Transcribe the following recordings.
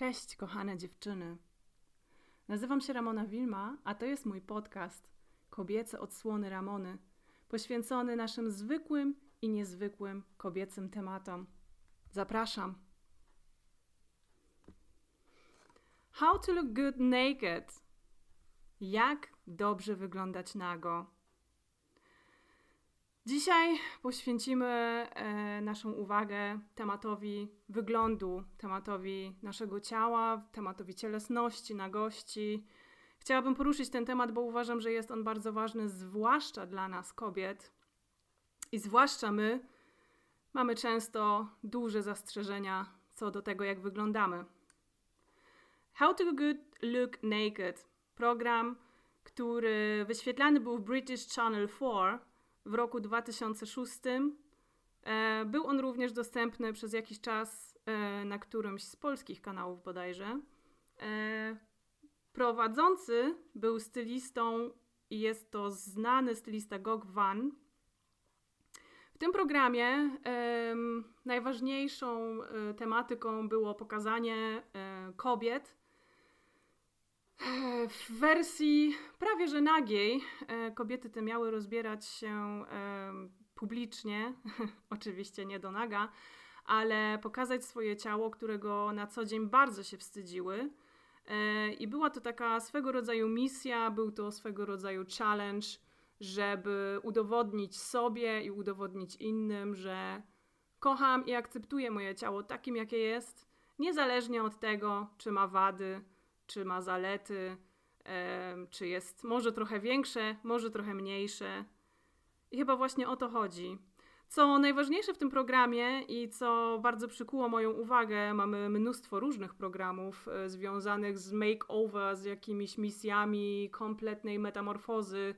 Cześć, kochane dziewczyny. Nazywam się Ramona Wilma, a to jest mój podcast Kobiece odsłony Ramony, poświęcony naszym zwykłym i niezwykłym kobiecym tematom. Zapraszam. How to look good naked. Jak dobrze wyglądać nago. Dzisiaj poświęcimy e, naszą uwagę tematowi wyglądu, tematowi naszego ciała, tematowi cielesności, nagości. Chciałabym poruszyć ten temat, bo uważam, że jest on bardzo ważny, zwłaszcza dla nas, kobiet. I zwłaszcza my mamy często duże zastrzeżenia co do tego, jak wyglądamy. How to good look naked. Program, który wyświetlany był w British Channel 4 w roku 2006. E, był on również dostępny przez jakiś czas e, na którymś z polskich kanałów bodajże. E, prowadzący był stylistą i jest to znany stylista Gog Van. W tym programie najważniejszą tematyką było pokazanie kobiet w wersji prawie że nagiej e, kobiety te miały rozbierać się publicznie, oczywiście nie do naga, ale pokazać swoje ciało, którego na co dzień bardzo się wstydziły. E, I była to taka swego rodzaju misja, był to swego rodzaju challenge, żeby udowodnić sobie i udowodnić innym, że kocham i akceptuję moje ciało takim, jakie jest, niezależnie od tego, czy ma wady, czy ma zalety, czy jest może trochę większe, może trochę mniejsze. I chyba właśnie o to chodzi. Co najważniejsze w tym programie i co bardzo przykuło moją uwagę, mamy mnóstwo różnych programów e, związanych z makeover, z jakimiś misjami kompletnej metamorfozy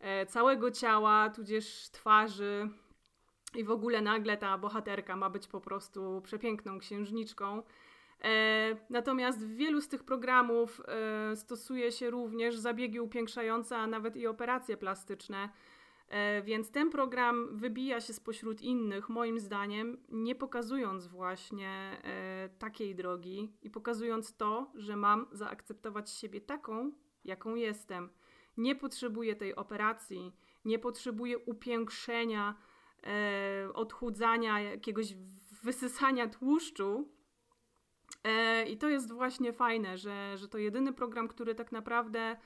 e, całego ciała, tudzież twarzy. I w ogóle nagle ta bohaterka ma być po prostu przepiękną księżniczką. E, natomiast w wielu z tych programów e, stosuje się również zabiegi upiększające, a nawet i operacje plastyczne. E, więc ten program wybija się spośród innych, moim zdaniem, nie pokazując właśnie takiej drogi i pokazując to, że mam zaakceptować siebie taką, jaką jestem. Nie potrzebuję tej operacji, nie potrzebuję upiększenia, odchudzania, jakiegoś wysysania tłuszczu, I to jest właśnie fajne, że, że to jedyny program, który tak naprawdę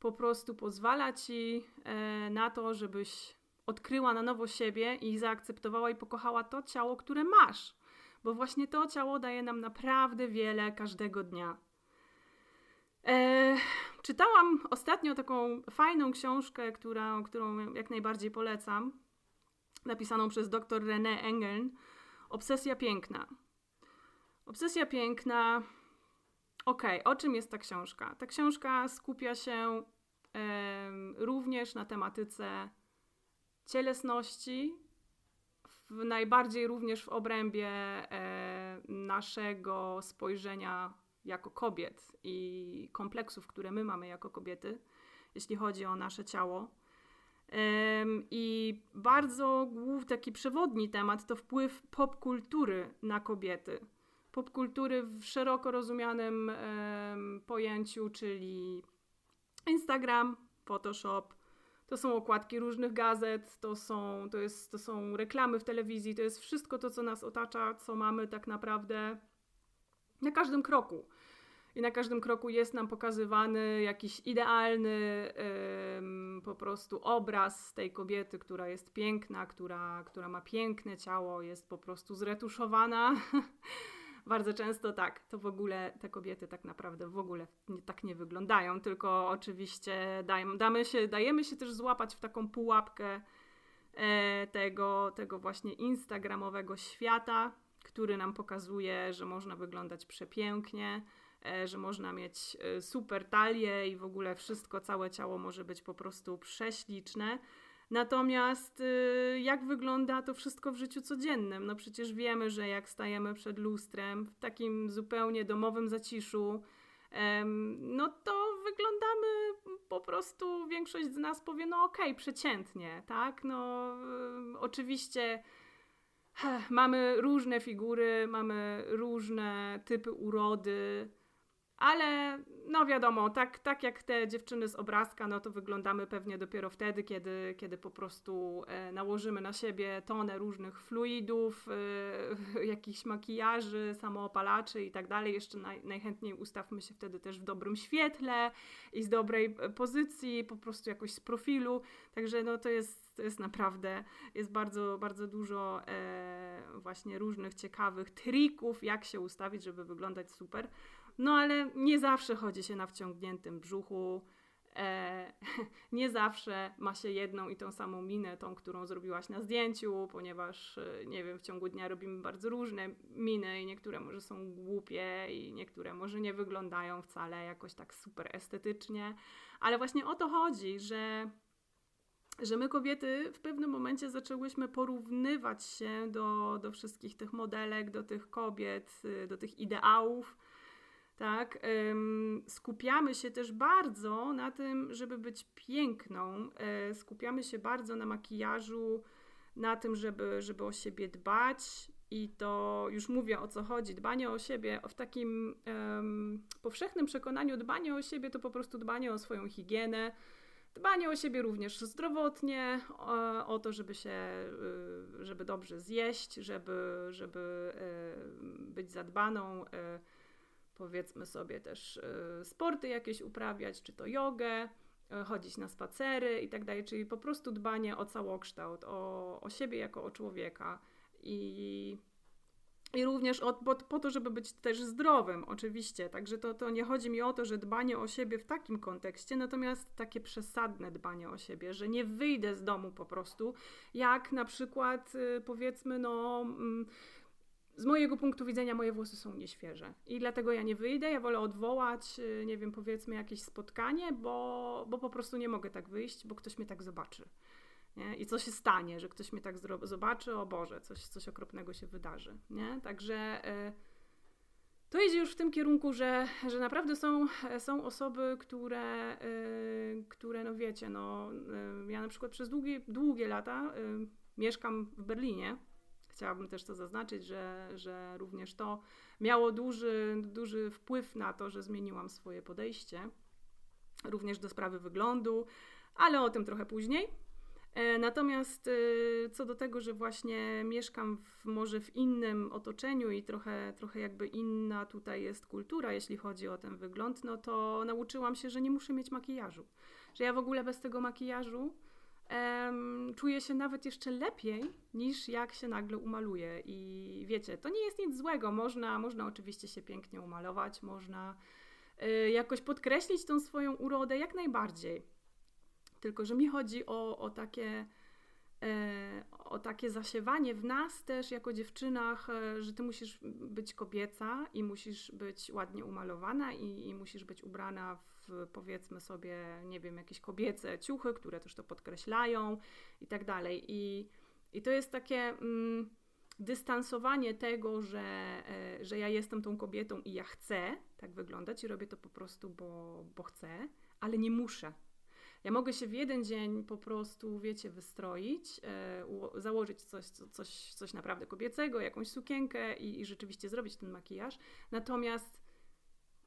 po prostu pozwala ci e, na to, żebyś odkryła na nowo siebie i zaakceptowała i pokochała to ciało, które masz. Bo właśnie to ciało daje nam naprawdę wiele każdego dnia. E, czytałam ostatnio taką fajną książkę, która, którą jak najbardziej polecam, napisaną przez dr René Engeln, Obsesja piękna. Obsesja piękna. Okej, okay, o czym jest ta książka? Ta książka skupia się również na tematyce cielesności, w, najbardziej również w obrębie e, naszego spojrzenia jako kobiet i kompleksów, które my mamy jako kobiety, jeśli chodzi o nasze ciało. I bardzo taki przewodni temat to wpływ popkultury na kobiety popkultury w szeroko rozumianym pojęciu, czyli Instagram, Photoshop, to są okładki różnych gazet, to są, to, jest, to są reklamy w telewizji, to jest wszystko to, co nas otacza, co mamy tak naprawdę na każdym kroku. I na każdym kroku jest nam pokazywany jakiś idealny po prostu obraz tej kobiety, która jest piękna, która, która ma piękne ciało, jest po prostu zretuszowana. bardzo często tak, to w ogóle te kobiety tak naprawdę w ogóle nie, tak nie wyglądają, tylko oczywiście dajemy, damy się, dajemy się też złapać w taką pułapkę e, tego, tego właśnie instagramowego świata, który nam pokazuje, że można wyglądać przepięknie, e, że można mieć e, super talię i w ogóle wszystko, całe ciało może być po prostu prześliczne. Natomiast y, jak wygląda to wszystko w życiu codziennym? No przecież wiemy, że jak stajemy przed lustrem w takim zupełnie domowym zaciszu, no to wyglądamy po prostu, większość z nas powie, no okej, okay, przeciętnie, tak? No y, oczywiście mamy różne figury, mamy różne typy urody, ale no wiadomo, tak, tak jak te dziewczyny z obrazka, no to wyglądamy pewnie dopiero wtedy, kiedy, kiedy po prostu e, nałożymy na siebie tonę różnych fluidów, e, jakichś makijaży, samoopalaczy i tak dalej. Jeszcze naj, najchętniej ustawmy się wtedy też w dobrym świetle i z dobrej e, pozycji, po prostu jakoś z profilu. Także no to jest, to jest naprawdę, jest bardzo, bardzo dużo e, właśnie różnych ciekawych trików, jak się ustawić, żeby wyglądać super. No ale nie zawsze chodzi się na wciągniętym brzuchu. E, nie zawsze ma się jedną i tą samą minę, tą, którą zrobiłaś na zdjęciu, ponieważ, e, nie wiem, w ciągu dnia robimy bardzo różne miny i niektóre może są głupie i niektóre może nie wyglądają wcale jakoś tak super estetycznie, ale właśnie o to chodzi, że że my kobiety w pewnym momencie zaczęłyśmy porównywać się do, do wszystkich tych modelek, do tych kobiet, y, do tych ideałów, tak? Skupiamy się też bardzo na tym, żeby być piękną. E, skupiamy się bardzo na makijażu, na tym, żeby, żeby o siebie dbać. I to już mówię o co chodzi. Dbanie o siebie w takim um, powszechnym przekonaniu, dbanie o siebie to po prostu dbanie o swoją higienę, dbanie o siebie również zdrowotnie, o, o to, żeby się, y, żeby dobrze zjeść, żeby, żeby y, być zadbaną powiedzmy sobie też y, sporty jakieś uprawiać, czy to jogę, y, chodzić na spacery i tak dalej, czyli po prostu dbanie o całokształt, o, o siebie jako o człowieka i, i również o, po, po to, żeby być też zdrowym, oczywiście. Także to, to nie chodzi mi o to, że dbanie o siebie w takim kontekście, natomiast takie przesadne dbanie o siebie, że nie wyjdę z domu po prostu, jak na przykład y, powiedzmy, no. Mm, z mojego punktu widzenia moje włosy są nieświeże i dlatego ja nie wyjdę, ja wolę odwołać, y, nie wiem, powiedzmy jakieś spotkanie, bo, bo po prostu nie mogę tak wyjść, bo ktoś mnie tak zobaczy. Nie? I co się stanie, że ktoś mnie tak zobaczy, o Boże, coś, coś okropnego się wydarzy. Nie? Także y, to idzie już w tym kierunku, że, że naprawdę są, są osoby, które, y, które, no wiecie, no, ja na przykład przez długie, długie lata mieszkam w Berlinie, chciałabym też to zaznaczyć, że, że również to miało duży, duży wpływ na to, że zmieniłam swoje podejście, również do sprawy wyglądu, ale o tym trochę później. E, natomiast e, co do tego, że właśnie mieszkam w, może w innym otoczeniu i trochę, trochę jakby inna tutaj jest kultura, jeśli chodzi o ten wygląd, no to nauczyłam się, że nie muszę mieć makijażu. Że ja w ogóle bez tego makijażu um, czuję się nawet jeszcze lepiej niż jak się nagle umaluje. I wiecie, to nie jest nic złego. Można, można oczywiście się pięknie umalować, można y, jakoś podkreślić tą swoją urodę jak najbardziej. Tylko, że mi chodzi o, o takie e, o takie zasiewanie w nas też jako dziewczynach, e, że ty musisz być kobieca i musisz być ładnie umalowana i, i musisz być ubrana w powiedzmy sobie, nie wiem, jakieś kobiece ciuchy, które też to podkreślają i tak dalej. I, i to jest takie mm, dystansowanie tego, że, e, że ja jestem tą kobietą i ja chcę tak wyglądać i robię to po prostu, bo, bo chcę, ale nie muszę. Ja mogę się w jeden dzień po prostu, wiecie, wystroić, e, założyć coś, coś, coś naprawdę kobiecego, jakąś sukienkę i, i rzeczywiście zrobić ten makijaż. Natomiast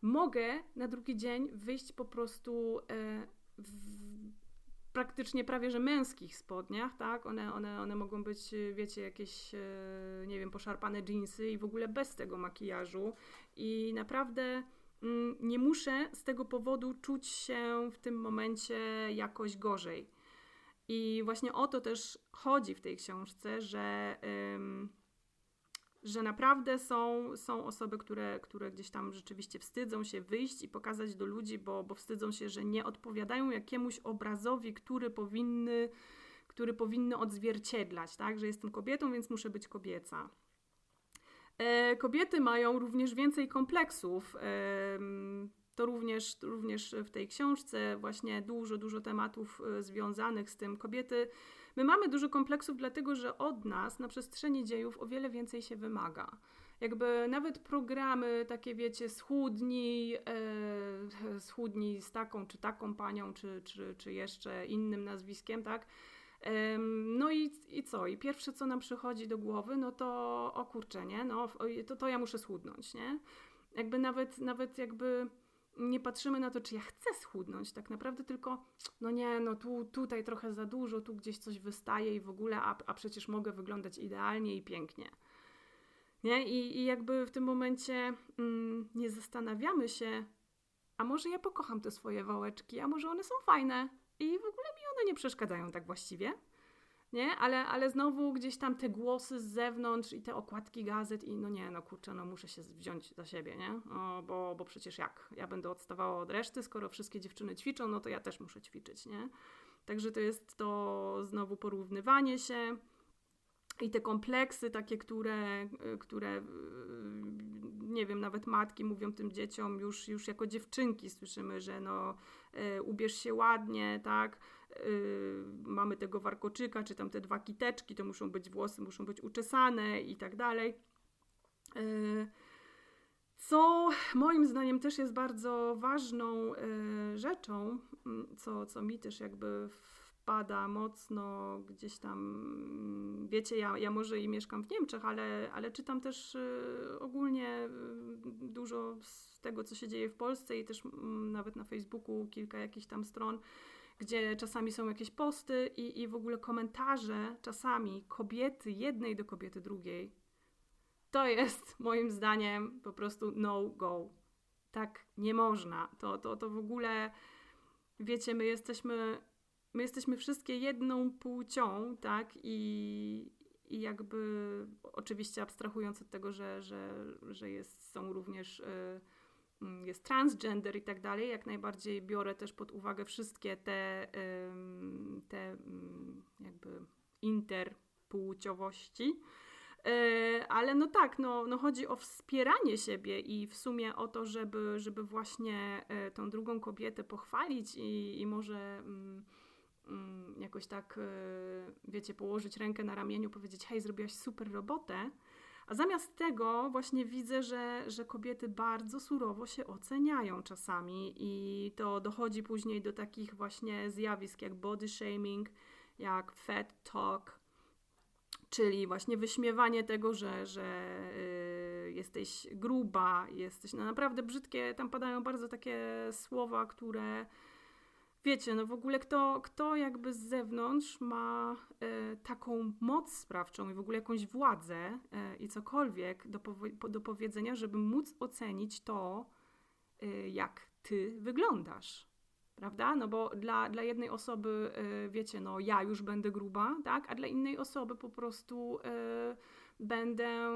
mogę na drugi dzień wyjść po prostu e, w praktycznie prawie że męskich spodniach, tak? One, one, one mogą być, wiecie, jakieś, e, nie wiem, poszarpane jeansy i w ogóle bez tego makijażu. I naprawdę mm, nie muszę z tego powodu czuć się w tym momencie jakoś gorzej. I właśnie o to też chodzi w tej książce, że że naprawdę są, są osoby, które, które gdzieś tam rzeczywiście wstydzą się wyjść i pokazać do ludzi, bo, bo wstydzą się, że nie odpowiadają jakiemuś obrazowi, który powinny, który powinny odzwierciedlać, tak? Że jestem kobietą, więc muszę być kobieca. E, kobiety mają również więcej kompleksów. E, to również, również w tej książce właśnie dużo, dużo tematów e, związanych z tym. Kobiety My mamy dużo kompleksów, dlatego że od nas na przestrzeni dziejów o wiele więcej się wymaga. Jakby nawet programy takie, wiecie, schudnij, e, schudnij z taką czy taką panią, czy, czy, czy jeszcze innym nazwiskiem, tak? No i, i co? I pierwsze, co nam przychodzi do głowy, no to o kurczę, nie? No, to, to ja muszę schudnąć, nie? Jakby nawet, nawet jakby nie patrzymy na to, czy ja chcę schudnąć tak naprawdę, tylko no nie, no tu, tutaj trochę za dużo, tu gdzieś coś wystaje i w ogóle, a, a przecież mogę wyglądać idealnie i pięknie. Nie? I, i jakby w tym momencie mm, nie zastanawiamy się, a może ja pokocham te swoje wałeczki, a może one są fajne i w ogóle mi one nie przeszkadzają tak właściwie nie? Ale, ale znowu gdzieś tam te głosy z zewnątrz i te okładki gazet i no nie, no kurczę, no muszę się wziąć za siebie, nie? O, bo, bo przecież jak? Ja będę odstawała od reszty, skoro wszystkie dziewczyny ćwiczą, no to ja też muszę ćwiczyć, nie? Także to jest to znowu porównywanie się i te kompleksy takie, które, które nie wiem, nawet matki mówią tym dzieciom już, już jako dziewczynki słyszymy, że no e, ubierz się ładnie, tak? Yy, mamy tego warkoczyka, czy tam te dwa kiteczki, to muszą być włosy, muszą być uczesane i tak dalej. Yy, co moim zdaniem też jest bardzo ważną rzeczą, mm, co, co mi też jakby wpada mocno gdzieś tam, wiecie, ja, ja może i mieszkam w Niemczech, ale, ale czytam też ogólnie dużo z tego, co się dzieje w Polsce i też mm, nawet na Facebooku kilka jakichś tam stron gdzie czasami są jakieś posty i, i w ogóle komentarze czasami kobiety jednej do kobiety drugiej. To jest moim zdaniem po prostu no go. Tak nie można. To, to, to w ogóle, wiecie, my jesteśmy, my jesteśmy wszystkie jedną płcią, tak? I, i jakby oczywiście abstrahując od tego, że, że, że jest, są również. Yy, Mm, jest transgender i tak dalej, jak najbardziej biorę też pod uwagę wszystkie te, te mm, jakby interpłciowości. E, ale no tak, no, no chodzi o wspieranie siebie i w sumie o to, żeby, żeby właśnie e, tą drugą kobietę pochwalić i, i może mm, jakoś tak, e, wiecie, położyć rękę na ramieniu, powiedzieć: Hej, zrobiłaś super robotę. A zamiast tego właśnie widzę, że, że kobiety bardzo surowo się oceniają czasami i to dochodzi później do takich właśnie zjawisk jak body shaming, jak fat talk, czyli właśnie wyśmiewanie tego, że, że yy, jesteś gruba, jesteś no naprawdę brzydkie, tam padają bardzo takie słowa, które wiecie, no w ogóle kto, kto jakby z zewnątrz ma e, taką moc sprawczą i w ogóle jakąś władzę e, i cokolwiek do, do powiedzenia, żeby móc ocenić to, e, jak ty wyglądasz. Prawda? No bo dla, dla jednej osoby, e, wiecie, no ja już będę gruba, tak? A dla innej osoby po prostu e, będę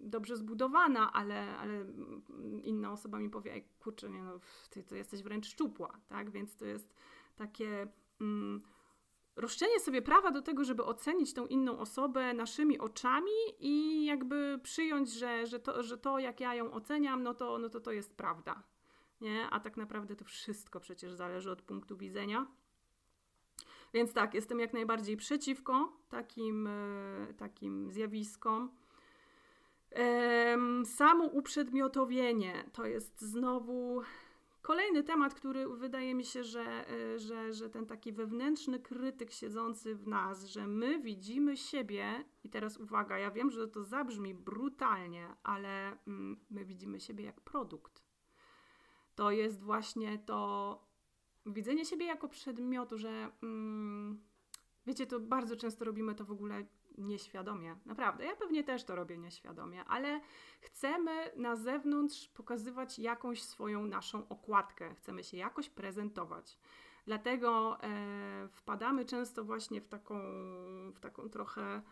dobrze zbudowana, ale, ale inna osoba mi powie, kurczę, nie no, ty to jesteś wręcz szczupła, tak? Więc to jest takie mm, roszczenie sobie prawa do tego, żeby ocenić tą inną osobę naszymi oczami i jakby przyjąć, że, że, to, że to, jak ja ją oceniam, no to, no to to jest prawda. Nie? A tak naprawdę to wszystko przecież zależy od punktu widzenia. Więc tak, jestem jak najbardziej przeciwko takim, e, takim zjawiskom. Samo uprzedmiotowienie to jest znowu kolejny temat, który wydaje mi się, że, e, że, że ten taki wewnętrzny krytyk siedzący w nas, że my widzimy siebie, i teraz uwaga, ja wiem, że to zabrzmi brutalnie, ale mm, my widzimy siebie jak produkt. To jest właśnie to widzenie siebie jako przedmiotu, że mm, wiecie, to bardzo często robimy to w ogóle nieświadomie. Naprawdę, ja pewnie też to robię nieświadomie, ale chcemy na zewnątrz pokazywać jakąś swoją naszą okładkę, chcemy się jakoś prezentować. Dlatego e, wpadamy często właśnie w taką, w taką trochę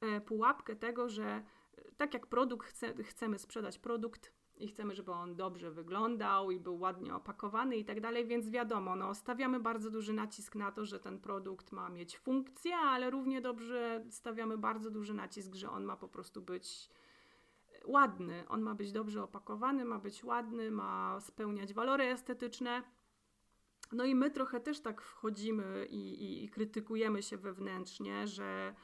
e, pułapkę tego, że e, tak jak produkt chce, chcemy sprzedać produkt, i chcemy, żeby on dobrze wyglądał i był ładnie opakowany i tak dalej, więc wiadomo, no, stawiamy bardzo duży nacisk na to, że ten produkt ma mieć funkcję, ale równie dobrze stawiamy bardzo duży nacisk, że on ma po prostu być ładny, on ma być dobrze opakowany, ma być ładny, ma spełniać walory estetyczne. No i my trochę też tak wchodzimy i, i, i krytykujemy się wewnętrznie, że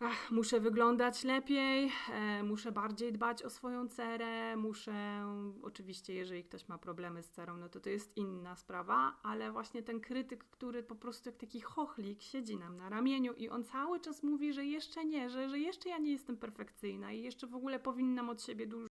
ach, muszę wyglądać lepiej, e, muszę bardziej dbać o swoją cerę, muszę, oczywiście jeżeli ktoś ma problemy z cerą, no to to jest inna sprawa, ale właśnie ten krytyk, który po prostu jak taki chochlik siedzi nam na ramieniu i on cały czas mówi, że jeszcze nie, że, że jeszcze ja nie jestem perfekcyjna i jeszcze w ogóle powinnam od siebie dużo